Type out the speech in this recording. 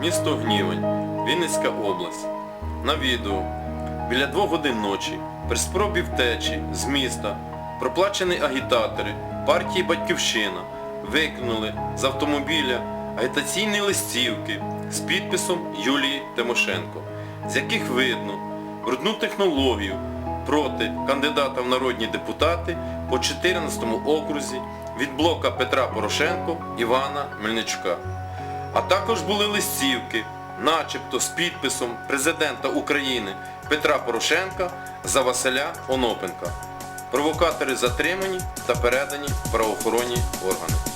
Місто Гнівень, Вінницька область. На відео. Біля двох годин ночі, при спробі втечі з міста, проплачені агітатори партії Батьківщина викинули з автомобіля агітаційні листівки з підписом Юлії Тимошенко, з яких видно брудну технологію проти кандидата в народні депутати по 14 окрузі від блока Петра Порошенко Івана Мельничука. А також були листівки, начебто з підписом президента України Петра Порошенка за Василя Онопенка. Провокатори затримані та передані в правоохоронні органи.